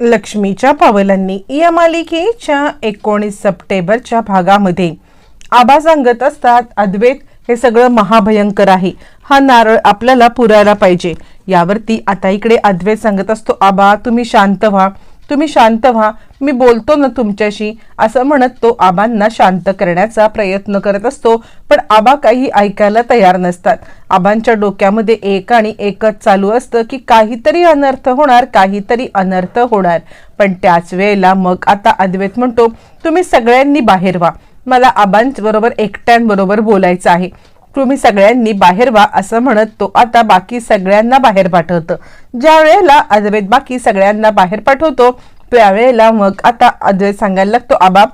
लक्ष्मीच्या पावलांनी या मालिकेच्या एकोणीस सप्टेंबरच्या भागामध्ये आबा सांगत असतात. अद्वैत हे सगळं महाभयंकर आहे. हा नारळ आपल्याला पुरायला पाहिजे. यावरती आता इकडे अद्वैत सांगत असतो आबा तुम्ही शांत व्हा. तुम्ही शांत व्हा. मी बोलतो ना तुमच्याशी असं म्हणत तो आबांना शांत करण्याचा प्रयत्न करत असतो. पण आबा काही ऐकायला तयार नसतात. आबांच्या डोक्यामध्ये एक आणि एकच चालू असतं की काहीतरी अनर्थ होणार काहीतरी अनर्थ होणार. पण त्याच वेळेला मग आता अद्वैत म्हणतो तुम्ही सगळ्यांनी बाहेर व्हा. मला आबांबरोबर एकट्यांबरोबर बोलायचं आहे. तुम्ही सगळ्यांनी बाहेर व्हा असं म्हणत तो आता बाकी सगळ्यांना बाहेर पाठवतं. ज्या वेळेला अद्वैत बाकी सगळ्यांना बाहेर पाठवतो त्यावेळेला मग आता अद्वैत सांगायला लागतो आबा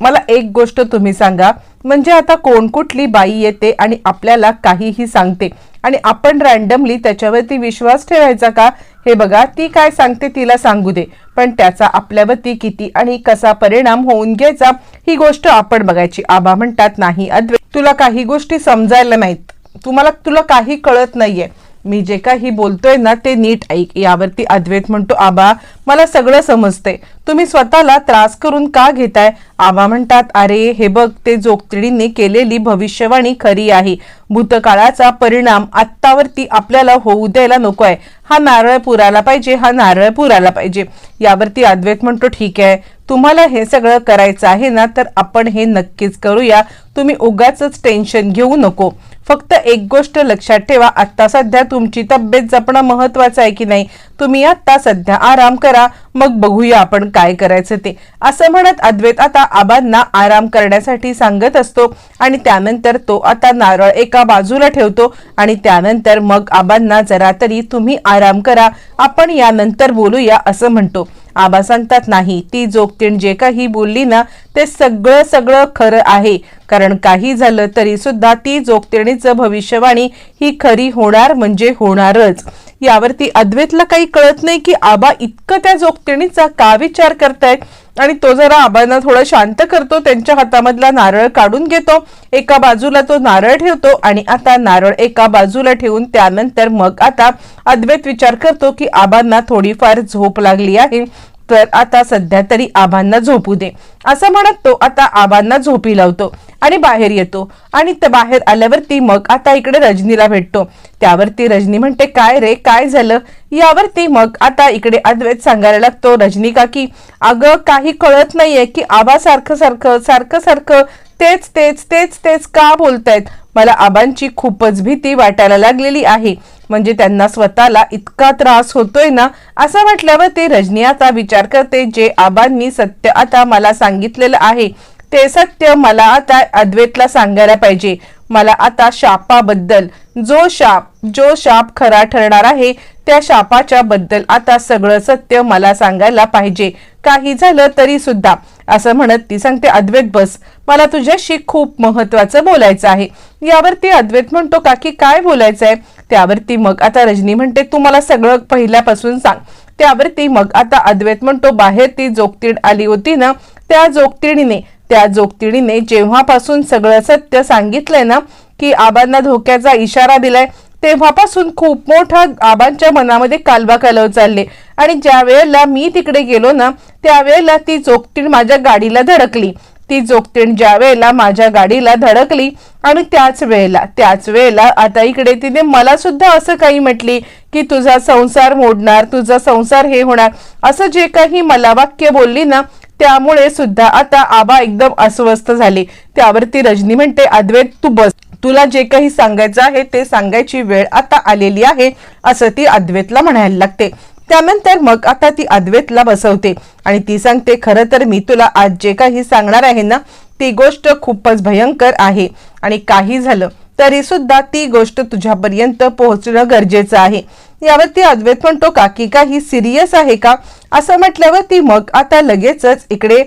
मला एक गोष्ट तुम्ही सांगा म्हणजे आता कोण कुठली बाई येते आणि आपल्याला काहीही सांगते. आणि आपण रॅन्डमली त्याच्यावरती विश्वास ठेवायचा का? हे बघा ती काय सांगते तिला सांगू दे. पण त्याचा आपल्यावरती किती आणि कसा परिणाम होऊन घ्यायचा ही गोष्ट आपण बघायची. आबा म्हणतात नाही अद्वैत तुला काही गोष्टी समजायला नाहीत. तुम्हाला तुला काही कळत नाहीये. मी जे काही बोलतोय ना ते नीट ऐक. यावरती अद्वैत म्हणतो आबा मला सगळं समजते तुम्ही स्वतःला त्रास करून का घेताय? आबा म्हणतात अरे हे बघ ते जोगतिडीने केलेली भविष्यवाणी खरी आहे. भूतकाळाचा परिणाम आत्तावरती आपल्याला होऊ द्यायला नको आहे हा नारळ आला पाहिजे हा नारळ आला पाहिजे. यावरती अद्वैत म्हणतो ठीक आहे तुम्हाला हे सगळं करायचं आहे ना तर आपण हे नक्कीच करूया. तुम्ही उगाच टेन्शन घेऊ नको. फक्त एक गोष्ट लक्षात ठेवा आत्ता सध्या तुमची तब्येत जपणं महत्वाचं आहे की नाही? तुम्ही आत्ता सध्या आराम करा मग बघूया आपण काय करायचं ते. असं म्हणत अद्वैत आता आबांना आराम करण्यासाठी सांगत असतो आणि त्यानंतर तो आता नारळ एका बाजूला ठेवतो आणि त्यानंतर मग आबांना जरा तरी तुम्ही आराम करा. आपण यानंतर बोलूया असं म्हणतो. आबा सांगतात नाही ती जोगतीण जे काही बोलली ना ते सगळं सगळं खरं आहे. कारण काही झालं तरी सुद्धा ती जोगतिणीचं भविष्यवाणी ही खरी होणार म्हणजे होणारच. यावरती अद्वैतला काही कळत नाही की आबा इतकं त्या जोगतिणीचा का विचार करतायत? आणि तो जरा आबांना थोडं शांत करतो त्यांच्या हातामधला नारळ काढून घेतो एका बाजूला तो नारळ ठेवतो आणि आता नारळ एका बाजूला ठेवून त्यानंतर मग आता अद्वैत विचार करतो की आबांना थोडीफार झोप लागली आहे तर आता सध्या तरी आबांना झोपू दे. असं म्हणत तो आता आबांना झोपी लावतो. आणि बाहेर येतो. आणि बाहेर आल्यावरती मग आता इकडे रजनीला भेटतो. त्यावरती रजनी म्हणते काय रे काय झालं? यावरती मग आता इकडे अद्वैत सांगायला लागतो रजनी काकी अगं काही कळत नाहीये की आबा सारखं सारखं सारखं सारखं तेच तेच तेच तेच का बोलतायत? मला आबांची खूपच भीती वाटायला लागलेली आहे. म्हणजे त्यांना स्वतःला इतका त्रास होतोय ना? असं म्हटल्यावर ते रजनी आता विचार करते जे आबांनी सत्य आता मला सांगितलेलं आहे ते सत्य मला आता अद्वैतला सांगायला पाहिजे. मला आता शापाबद्दल जो शाप जो शाप खरा ठरणार आहे त्या शापाच्या बद्दल आता सगळं सत्य मला सांगायला पाहिजे. काही झालं तरी सुद्धा असं म्हणत ती सांगते अद्वैत बस मला तुझ्याशी खूप महत्वाचं बोलायचं आहे. यावरती अद्वैत म्हणतो काकी काय बोलायचं आहे त्यावरती मग आता रजनी म्हणते तू मला सगळं पहिल्यापासून सांग. त्यावरती मग आता अद्वैत म्हणतो बाहेर ती जोगतीड आली होती ना त्या जोगतीडीने त्या जोगतिडीने जेव्हापासून सगळं सत्य सांगितलंय ना की आबांना धोक्याचा इशारा दिलाय तेव्हापासून खूप मोठा आबांच्या मनामध्ये कालवा कालव चालले. आणि ज्या वेळेला मी तिकडे गेलो ना त्यावेळेला ती जोगतीण माझ्या गाडीला धडकली. ती जोगतीण ज्या वेळेला माझ्या गाडीला धडकली आणि त्याच वेळेला त्याच वेळेला आता इकडे तिने मला सुद्धा असं काही म्हटली की तुझा संसार मोडणार तुझा संसार हे होणार. असं जे काही मला वाक्य बोलली ना त्यामुळे सुद्धा आता आबा एकदम अस्वस्थ झाले. त्यावरती रजनी म्हणते अद्वैत तू बस. तुला जे काही सांगायचं आहे ते सांगायची वेळ आता आलेली आहे असं ती अद्वैतला म्हणायला लागते. त्यानंतर मग आता ती अद्वैतला बसवते आणि ती सांगते खरं तर मी तुला आज जे काही सांगणार आहे ना ती गोष्ट खूपच भयंकर आहे आणि काही झालं तरी सुद्धा ती गोष्ट तुझ्यापर्यंत पोहोचणं गरजेचं आहे. यावरती अद्वैत म्हणतो का की काही सिरियस आहे का? असं म्हटल्यावर ती मग आता लगेचच इकडे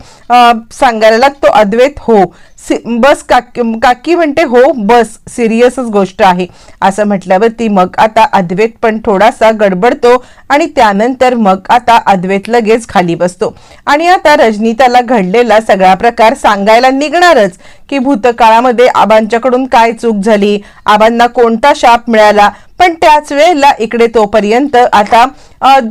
सांगायला लागतो अद्वैत हो. बस काकी काकी म्हणते हो बस सिरियसच गोष्ट आहे. असं म्हटल्यावरती मग आता अद्वैत पण थोडासा गडबडतो आणि त्यानंतर मग आता अद्वैत लगेच खाली बसतो. आणि आता रजनी त्याला घडलेला सगळा प्रकार सांगायला निघणारच की भूतकाळामध्ये आबांच्याकडून काय चूक झाली? आबांना कोणता शाप मिळाला? पण त्याच वेळेला इकडे तोपर्यंत आता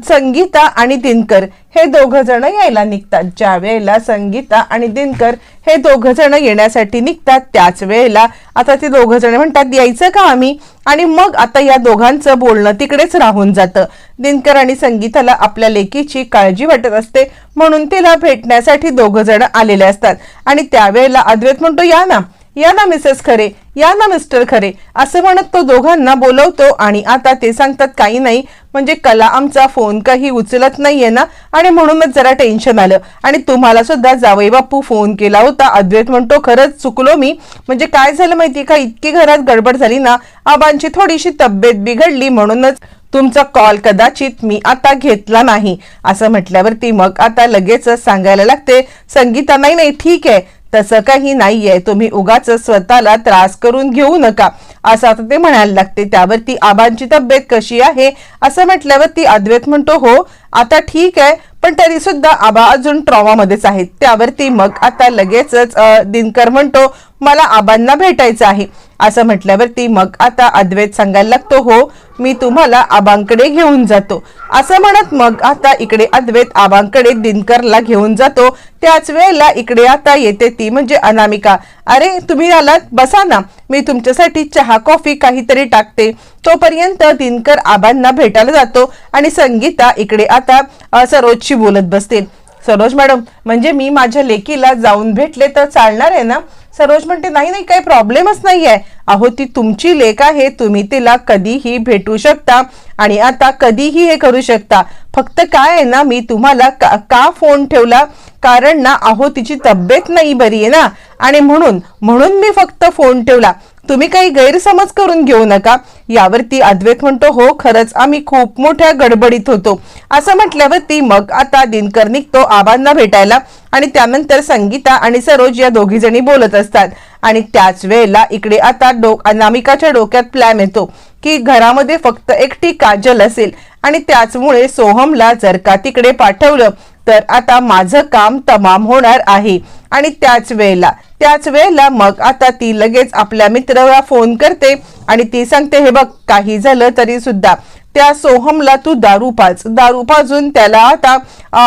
संगीता आणि दिनकर हे दोघं जण यायला निघतात. ज्या वेळेला संगीता आणि दिनकर हे दोघं जण येण्यासाठी निघतात त्याच वेळेला आता ते दोघं जण म्हणतात यायचं का आम्ही? आणि मग आता या दोघांचं बोलणं तिकडेच राहून जातं. दिनकर आणि संगीताला आपल्या लेकीची काळजी वाटत असते म्हणून तिला भेटण्यासाठी दोघं जण आलेले असतात. आणि त्यावेळेला अद्वैत म्हणतो या ना या ना मिसेस खरे या ना मिस्टर खरे असं म्हणत तो दोघांना बोलवतो आणि आता ते सांगतात काही नाही म्हणजे कला आमचा फोन काही उचलत नाहीये ना? आणि म्हणूनच जरा टेन्शन आलं. आणि तुम्हाला सुद्धा जावई बापू फोन केला होता. अद्वैत म्हणतो खरंच चुकलो मी. म्हणजे काय झालं माहिती का? इतकी घरात गडबड झाली ना आबांची थोडीशी तब्येत बिघडली. म्हणूनच तुमचा कॉल कदाचित मी आता घेतला नाही. असं म्हटल्यावरती मग आता लगेचच सांगायला लागते संगीता नाही नाही ठीक आहे. तसं काही नाहीये. तुम्ही उगाच स्वतःला त्रास करून घेऊ नका. असं आता ते म्हणायला लागते. त्यावरती आबांची तब्येत कशी आहे? असं म्हटल्यावर ती अद्वैत म्हणतो हो आता ठीक आहे पण तरी सुद्धा आबा अजून ट्रॉमामध्येच आहेत. त्यावरती मग आता लगेचच दिनकर म्हणतो मला आबांना भेटायचं आहे. असं म्हटल्यावरती मग आता अद्वैत सांगायला लागतो हो मी तुम्हाला आबांकडे घेऊन जातो. असं म्हणत मग आता इकडे अद्वैत आबांकडे दिनकरला घेऊन जातो. त्याच वेळेला इकडे आता येते ती म्हणजे अनामिका. अरे तुम्ही आलात? बसा ना. मी तुमच्यासाठी चहा कॉफी काहीतरी टाकते. तोपर्यंत दिनकर आबांना भेटायला जातो आणि संगीता इकडे आता सरोजशी बोलत बसते. सरोज मॅडम म्हणजे मी माझ्या लेकीला जाऊन भेटले तर चालणार आहे ना? सरोज म्हणते नाही नाही काही प्रॉब्लेमच नाही आहे अहो ती तुमची लेख आहे तुम्ही तिला कधीही भेटू शकता आणि आता कधीही हे करू शकता. फक्त काय आहे ना मी तुम्हाला का का फोन ठेवला? कारण ना अहो तिची तब्येत नाही बरी आहे ना. आणि म्हणून म्हणून मी फक्त फोन ठेवला. तुम्ही काही गैरसमज करून घेऊ नका. यावरती अद्वैत म्हणतो हो खरंच आम्ही खूप मोठ्या गडबडीत होतो. असं म्हटल्यावरती मग आता दिनकर निघतो आबांना भेटायला आणि त्यानंतर संगीता आणि सरोज या दोघी जणी बोलत असतात. आणि त्याच वेळेला इकडे आता डो अनामिकाच्या डोक्यात प्लॅन येतो की घरामध्ये फक्त एकटी काजल असेल. आणि त्याचमुळे सोहमला जर का तिकडे पाठवलं तर आता माझं काम तमाम होणार आहे. आणि त्याच वेळेला त्याच वेळेला मग आता ती लगेच आपल्या मित्राला फोन करते आणि ती सांगते हे बघ काही झालं तरी सुद्धा. त्या सोहमला तू दारू पाज. दारू पाजून त्याला आता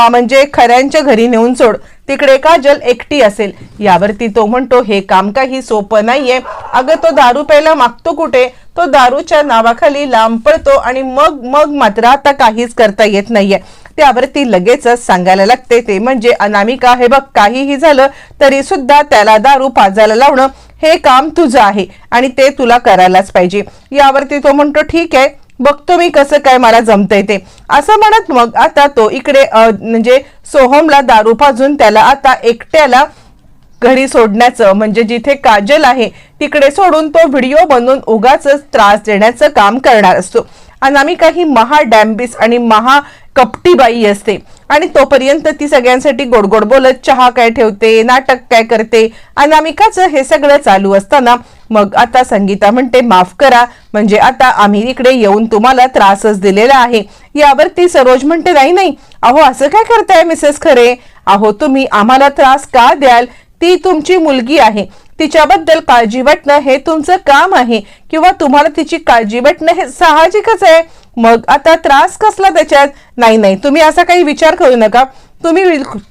म्हणजे खऱ्यांच्या घरी नेऊन सोड. तिकडे काजल एकटी असेल. यावरती तो म्हणतो हे काम काही सोपं नाहीये. अगं तो दारू प्यायला मागतो कुठे? तो दारूच्या नावाखाली लांब पडतो आणि मग मग मात्र आता काहीच करता येत नाहीये. त्यावरती लगेचच सांगायला लागते. ते म्हणजे अनामिका हे बघ काहीही झालं तरी सुद्धा त्याला दारू पाजायला लावणं हे काम तुझं आहे आणि ते तुला करायलाच पाहिजे. यावरती तो म्हणतो ठीक आहे बघतो मी कसं काय मला जमतंय ते. असं म्हणत मग आता तो इकडे म्हणजे सोहमला दारू पाजून त्याला आता एकट्याला घरी सोडण्याचं म्हणजे जिथे काजल आहे तिकडे सोडून तो व्हिडिओ बनवून उगाच त्रास देण्याचं काम करणार असतो. अनामिका ही महा डॅम्बिस आणि महा कपटी बाई असते. आणि तोपर्यंत ती सगळ्यांसाठी गोड गोड बोलत चहा काय ठेवते नाटक काय करते अनामिकाचं हे सगळं चालू असताना मग आता संगीता म्हणते माफ करा म्हणजे आता आम्ही इकडे येऊन तुम्हाला त्रासच दिलेला आहे. यावर ती सरोज म्हणते नाही नाही अहो असं काय करताय मिसेस खरे? अहो तुम्ही आम्हाला त्रास का द्याल? ती तुमची मुलगी आहे. तिच्याबद्दल काळजी वाटणं हे तुमचं काम आहे. किंवा तुम्हाला तिची काळजी वाटणं हे साहजिकच आहे. मग आता त्रास कसला त्याच्यात? नाही नाही तुम्ही असा काही विचार करू नका. तुम्ही बिलकुल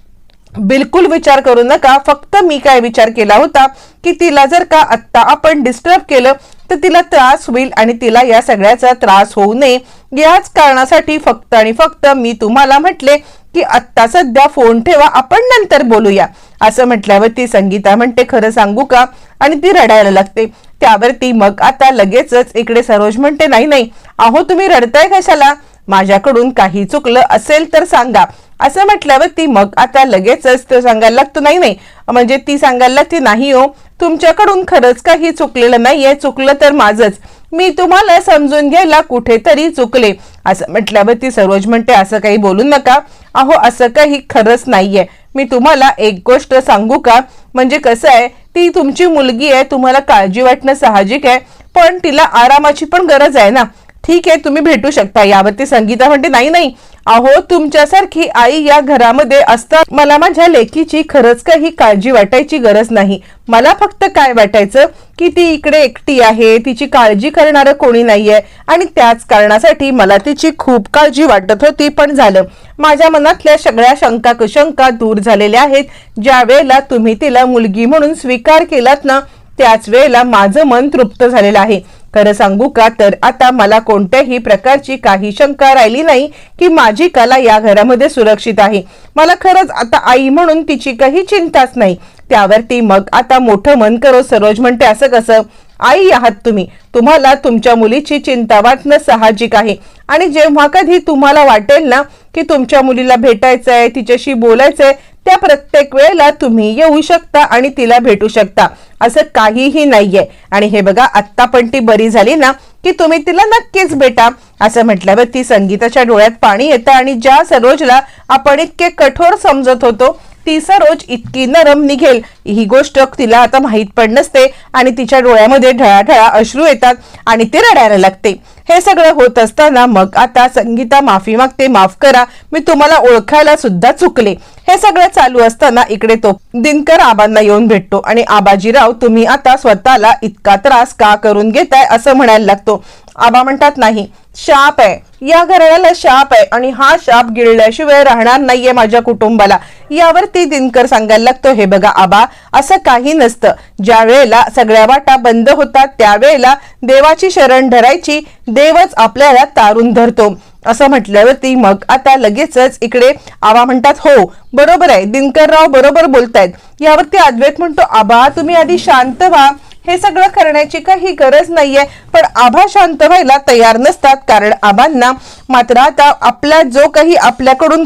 बिलकुल विचार करू नका. फक्त मी काय विचार केला होता की तिला जर का आत्ता आपण डिस्टर्ब केलं तर तिला त्रास होईल आणि तिला या सगळ्याचा त्रास होऊ नये. याच कारणासाठी फक्त आणि फक्त मी तुम्हाला म्हटले की आत्ता सध्या फोन ठेवा आपण नंतर बोलूया. असं म्हटल्यावर ती संगीता म्हणते खरं सांगू का? आणि ती रडायला लागते. त्यावरती मग आता लगेचच इकडे सरोज म्हणते नाही नाही अहो तुम्ही रडताय कशाला? माझ्याकडून काही चुकलं असेल तर सांगा. असं म्हटल्यावर ती मग आता लगेचच तो सांगायला लागतो नाही नाही म्हणजे ती सांगायला लागते नाही हो तुमच्याकडून खरंच काही चुकलेलं नाहीये चुकलं तर माझंच. मी तुम्हाला समजून घ्यायला कुठेतरी चुकले. असं म्हटल्यावर ती सरोज म्हणते असं काही बोलू नका. अहो असं काही खरंच नाहीये. मी तुम्हाला एक गोष्ट सांगू का? म्हणजे कसं आहे ती तुमची मुलगी आहे तुम्हाला काळजी वाटणं साहजिक आहे पण तिला आरामाची पण गरज आहे ना. ठीक आहे तुम्ही भेटू शकता. यावरती संगीता म्हणते नाही नाही. अहो तुमच्यासारखी आई या घरामध्ये असता मला माझ्या लेकीची खरंच काही काळजी वाटायची गरज नाही. मला फक्त काय वाटायचं? की ती इकडे एकटी आहे तिची काळजी करणारं कोणी नाहीये. आणि त्याच कारणासाठी मला तिची खूप काळजी वाटत होती पण झालं. माझ्या मनातल्या सगळ्या शंका कुशंका दूर झालेल्या आहेत. ज्या वेळेला तुम्ही तिला मुलगी म्हणून स्वीकार केलात ना त्याच वेळेला माझं मन तृप्त झालेलं आहे. खरं सांगू का? तर आता मला कोणत्याही प्रकारची काही शंका राहिली नाही की माझी कला या घरामध्ये सुरक्षित आहे. मला खरंच आता आई म्हणून तिची काही चिंताच नाही. त्यावरती मग आता मोठं मन करो सरोज म्हणते असं कसं? आई आहात तुम्ही. तुम्हाला तुमच्या मुलीची चिंता वाटणं साहजिक आहे. आणि जेव्हा कधी तुम्हाला वाटेल ना की तुमच्या मुलीला भेटायचंय तिच्याशी बोलायचंय त्या प्रत्येक वेळेला तुम्ही येऊ शकता आणि तिला भेटू शकता. असं काहीही नाहीये. आणि हे बघा आत्ता पण ती बरी झाली ना की तुम्ही तिला नक्कीच भेटा. असं म्हटल्यावर ती संगीताच्या डोळ्यात पाणी येतं आणि ज्या सरोजला आपण इतके कठोर समजत होतो ती सरोज इतकी नरम निघेल ही गोष्ट तिला आता माहीत पण नसते आणि तिच्या डोळ्यामध्ये ढळाढळा अश्रू येतात आणि ती रडायला लागते. हे सगळं होत असताना मग आता संगीता माफी मागते माफ करा मी तुम्हाला ओळखायला सुद्धा चुकले. हे सगळं चालू असताना इकडे तो दिनकर आबांना येऊन भेटतो आणि आबाजीराव तुम्ही आता स्वतःला इतका त्रास का करून घेताय असं म्हणायला लागतो. आबा म्हणतात नाही शाप आहे. या घराला शाप आहे आणि हा शाप गिळल्याशिवाय राहणार नाहीये माझ्या कुटुंबाला. यावरती दिनकर सांगायला लागतो हे बघा आबा असं काही नसतं. ज्या वेळेला सगळ्या वाटा बंद होतात त्यावेळेला देवाची शरण धरायची देवच आपल्याला तारून धरतो. असं म्हटल्यावरती मग आता लगेचच इकडे आबा म्हणतात हो बरोबर आहे. दिनकरराव बरोबर बोलतायत. यावरती अद्वैत म्हणतो आबा तुम्ही आधी शांत व्हा. हे सगळं करण्याची काही गरज नाहीये. पण आभा शांत व्हायला तयार नसतात कारण आबांना मात्र आता आपला जो काही आपल्याकडून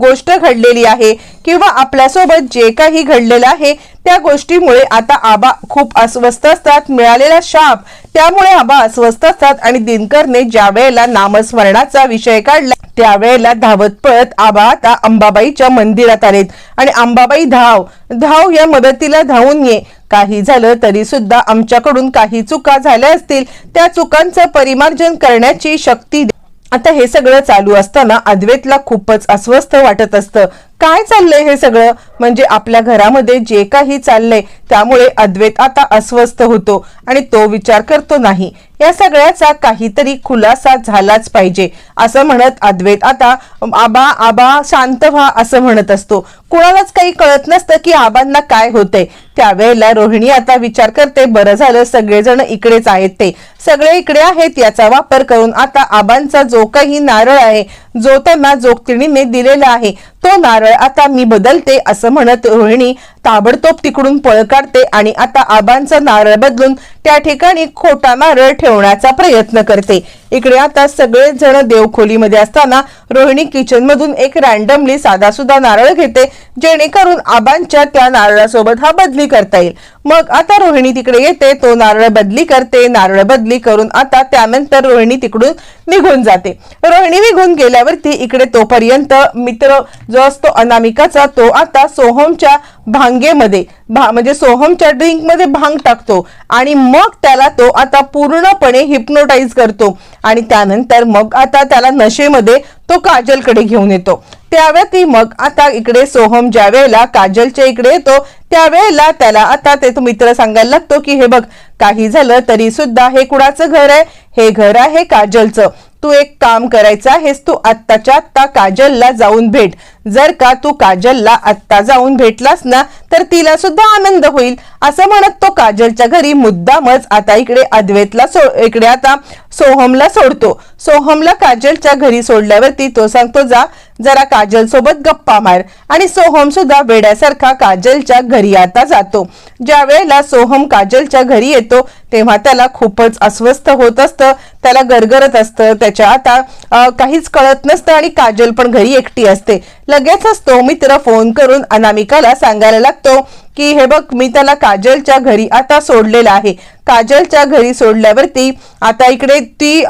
गोष्ट घडलेली आहे किंवा आपल्यासोबत जे काही घडलेलं आहे त्या गोष्टीमुळे आता आबा खूप अस्वस्थ असतात मिळालेला शाप. त्यामुळे आबा अस्वस्थ असतात आणि दिनकरने ज्या वेळेला नामस्मरणाचा विषय काढला त्यावेळेला धावत पळत आबा आता अंबाबाईच्या मंदिरात आलेत. आणि अंबाबाई धाव धाव या मदतीला धावून ये. काही झालं तरी सुद्धा आमच्याकडून काही चुका झाल्या असतील. त्या चुकांचं परिमार्जन करण्याची शक्ती आता हे सगळं चालू असताना अद्वैतला खूपच अस्वस्थ वाटत असतं. काय चाललंय हे सगळं? म्हणजे आपल्या घरामध्ये जे काही चाललंय त्यामुळे अद्वैत आता अस्वस्थ होतो आणि तो विचार करतो नाही. या सगळ्याचा काहीतरी खुलासा झालाच पाहिजे. असं म्हणत अद्वैत आता आबा आबा शांत व्हा असं म्हणत असतो. कुणालाच काही कळत नसतं की आबांना काय होतंय. त्यावेळेला रोहिणी आता विचार करते बरं झालं सगळेजण इकडेच आहेत ते. सगळे इकडे आहेत याचा वापर करून आता आबांचा जो काही नारळ आहे जो त्यांना जोगतिणीने दिलेला आहे तो नारळ आता मी बदलते असं म्हणत रोहिणी ताबडतोब तिकडून पळ काढते आणि आता आबांचा नारळ बदलून त्या ठिकाणी खोटा नारळ ठेवण्याचा प्रयत्न करते. इकडे आता सगळे जण देवखोलीमध्ये असताना रोहिणी किचन मधून एक रॅन्डमली साधा सुद्धा नारळ घेते जेणेकरून आबांच्या त्या नारळासोबत हा बदली करता येईल. मग आता रोहिणी तिकडे येते तो नारळ बदली करते नारळ बदली करून आता त्यानंतर रोहिणी तिकडून निघून जाते. रोहिणी निघून गेल्यावरती इकडे तोपर्यंत मित्र जो असतो. अनामिकाचा तो आता सोहमच्या भांगेमध्ये भा म्हणजे सोहमच्या ड्रिंकमध्ये भांग टाकतो. आणि मग त्याला तो आता पूर्णपणे हिप्नोटाईज करतो. आणि त्यानंतर मग आता त्याला नशेमध्ये तो काजलकडे घेऊन येतो. त्यावेळी मग आता इकडे सोहम ज्या वेळेला काजलच्या इकडे येतो त्यावेळेला त्याला आता ते तो मित्र सांगायला लागतो की हे बघ काही झालं तरी सुद्धा हे कुणाचं घर आहे? हे घर आहे काजलचं. तू एक काम करायचं आहेस तू आत्ताच्या आत्ता काजलला जाऊन भेट. जर का तू काजलला आत्ता जाऊन भेटलास ना तर तिला सुद्धा आनंद होईल. असं म्हणत तो काजलच्या घरी मुद्दामच आता इकडे अद्वैतला सो इकडे आता सोहमला सोडतो. सोहमला काजलच्या घरी सोडल्यावरती तो सांगतो जा जरा काजल सोबत गप्पा मार. आणि सोहम सुद्धा वेड्यासारखा काजलच्या घरी आता जातो. ज्या वेळेला सोहम काजलच्या घरी येतो तेव्हा त्याला खूपच अस्वस्थ होत असतं. त्याला गरगरत असतं. त्याच्या आता काहीच कळत नसतं आणि काजल पण घरी एकटी असते. लगेचच तो मित्र फोन करून अनामिकाला सांगायला लागतो. की हे बघ मी त्याला काजलच्या घरी आता सोडलेलं आहे. काजलच्या घरी सोडल्यावरती आता इकडे ती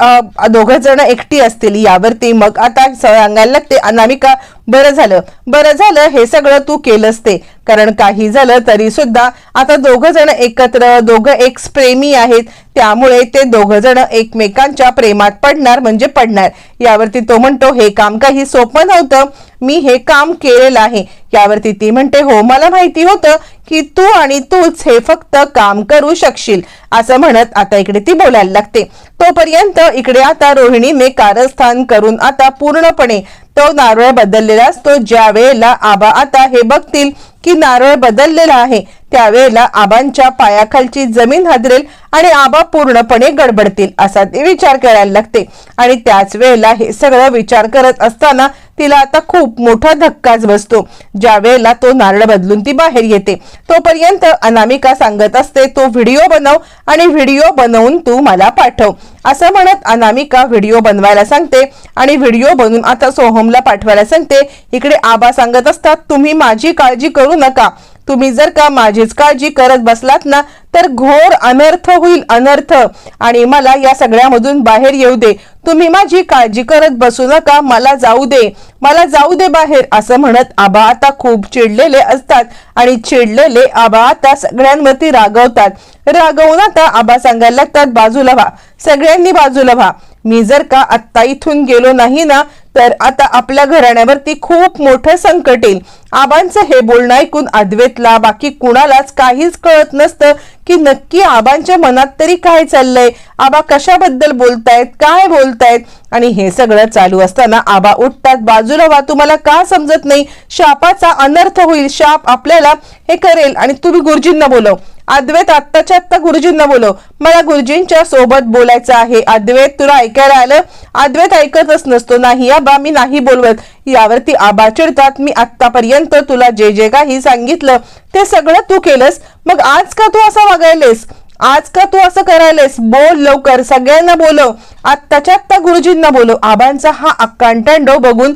दोघ जण एकटी असतील यावरती. मग आता सांगायला लागते अनामिका बरं झालं. बरं झालं हे सगळं तू केलंस ते. कारण काही झालं तरी सुद्धा आता दोघ जण एकत्र दोघं एक प्रेमी आहेत. त्यामुळे ते दोघ जण एकमेकांच्या प्रेमात पडणार म्हणजे पडणार. यावरती तो म्हणतो हे काम काही सोपं नव्हतं. मी हे काम केलेलं आहे. यावरती ती म्हणते हो मला माहिती होतं की तू आणि तूच हे फक्त काम करू शकशील असं म्हणत आता इकडे ती बोलायला लागते. तोपर्यंत इकडे आता रोहिणीने कारस्थान करून आता पूर्णपणे तो नारळ बदललेला असतो. ज्या वेळेला आबा आता हे बघतील की नारळ बदललेला आहे त्यावेळेला आबांच्या पायाखालची जमीन हादरेल आणि आबा पूर्णपणे गडबडतील असा ते विचार करायला लागते. आणि त्याच वेळेला हे सगळं विचार करत असताना तिला आता खूप मोठा धक्काच बसतो. ज्या वेळेला तो नारळ बदलून ती बाहेर येते. तोपर्यंत अनामिका सांगत असते तो व्हिडिओ बनव आणि व्हिडिओ बनवून तू मला पाठव. असं म्हणत अनामिका व्हिडिओ बनवायला सांगते आणि व्हिडिओ बनवून आता सोहमला पाठवायला सांगते. इकडे आबा सांगत असतात तुम्ही माझी काळजी करू नका. तुम्ही जर का माझीच काळजी करत बसलात ना तर घोर अनर्थ होईल अनर्थ. आणि मला या सगळ्यामधून बाहेर येऊ दे. तुम्ही माझी काळजी करत बसू नका मला जाऊ दे. मला जाऊ दे बाहेर असं म्हणत आबा आता खूप चिडलेले असतात. आणि चिडलेले आबा आता सगळ्यांवरती रागवतात. रागवून आता आबा सांगायला लागतात बाजूला व्हा. सगळ्यांनी बाजूला व्हा. मी जर का आत्ता इथून गेलो नाही ना तर आता आपल्या घराण्यावरती खूप मोठं संकट येईल. आबांचं हे बोलणं ऐकून अद्वेतला बाकी कुणालाच काहीच कळत नसतं की नक्की आबांच्या मनात तरी काय चाललंय? आबा कशाबद्दल बोलतायत? काय बोलतायत? आणि हे सगळं चालू असताना आबा उठतात बाजूला वा तुम्हाला का समजत नाही? शापाचा अनर्थ होईल. शाप आपल्याला हे करेल आणि तुम्ही गुरुजींना बोलव. अद्वैत आत्ताच्या आत्ता गुरुजींना बोलव. मला गुरुजींच्या सोबत बोलायचं आहे. अद्वैत तुला ऐकायला आलं? अद्वैत ऐकतच नसतो. नाही आबा मी नाही बोलवत. यावरती आबा चिडतात. मी आतापर्यंत तुला जे जे काही सांगितलं ते सगळं तू केलंस. मग आज का तू असं वागायलेस? आज का तू असं करायलेस? बोल लवकर. सगळ्यांना बोलव. आत्ताच्या आत्ता गुरुजींना बोलव. आबांचा हा अक्कांटांडो बघून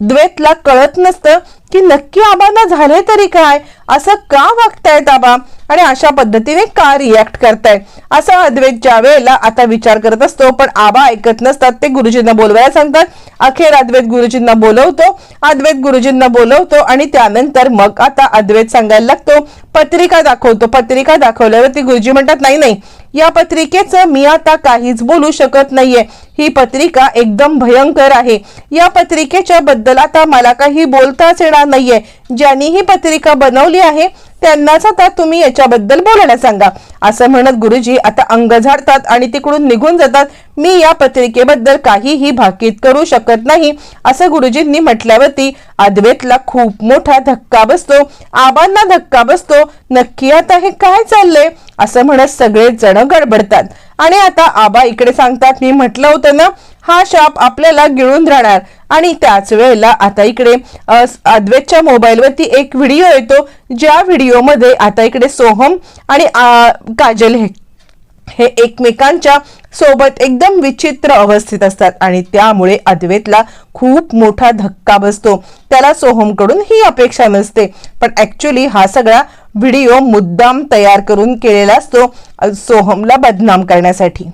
द्वेतला कळत नसतं की नक्की आबांना झाले तरी काय? असं का वागतायत आबा? आणि अशा पद्धतीने का रिॲक्ट करताय असं अद्वैत ज्या वेळेला आता विचार करत असतो पण आबा ऐकत नसतात. ते गुरुजींना बोलवायला सांगतात. अखेर अद्वैत गुरुजींना बोलवतो. अद्वैत गुरुजींना बोलवतो आणि त्यानंतर मग आता अद्वैत सांगायला लागतो. पत्रिका दाखवतो. पत्रिका दाखवल्यावरती गुरुजी म्हणतात नाही नाही. या पत्रिकेचं मी आता काहीच बोलू शकत नाहीये. ही पत्रिका एकदम भयंकर आहे. या पत्रिकेच्या बद्दल आता मला काही बोलताच येणार नाहीये. ज्यांनी ही पत्रिका बनवली आहे त्यांनाच आता तुम्ही याच्याबद्दल बोलायला सांगा. असं म्हणत गुरुजी आता अंग झाडतात आणि तिकडून निघून जातात. मी या पत्रिकेबद्दल काहीही भाकीत करू शकत नाही असं गुरुजींनी म्हटल्यावरती अद्वैतला खूप मोठा धक्का बसतो. आबांना धक्का बसतो. नक्की आता हे काय चाललंय? असं म्हणत सगळे जण गडबडतात. आणि आता आबा इकडे सांगतात मी म्हटलं होतं ना हा शाप आपल्याला गिळून राहणार. आणि त्याच वेळेला आता इकडे अद्वैतच्या मोबाईलवरती एक व्हिडिओ येतो. ज्या व्हिडिओमध्ये आता इकडे सोहम आणि काजल हे हे एकमेकांच्या सोबत एकदम विचित्र अवस्थेत असतात आणि त्यामुळे अद्वैतला खूप मोठा धक्का बसतो. त्याला सोहमकडून ही अपेक्षा नसते. पण ऍक्च्युली हा सगळा व्हिडिओ मुद्दाम तयार करून केलेला असतो सोहमला बदनाम करण्यासाठी.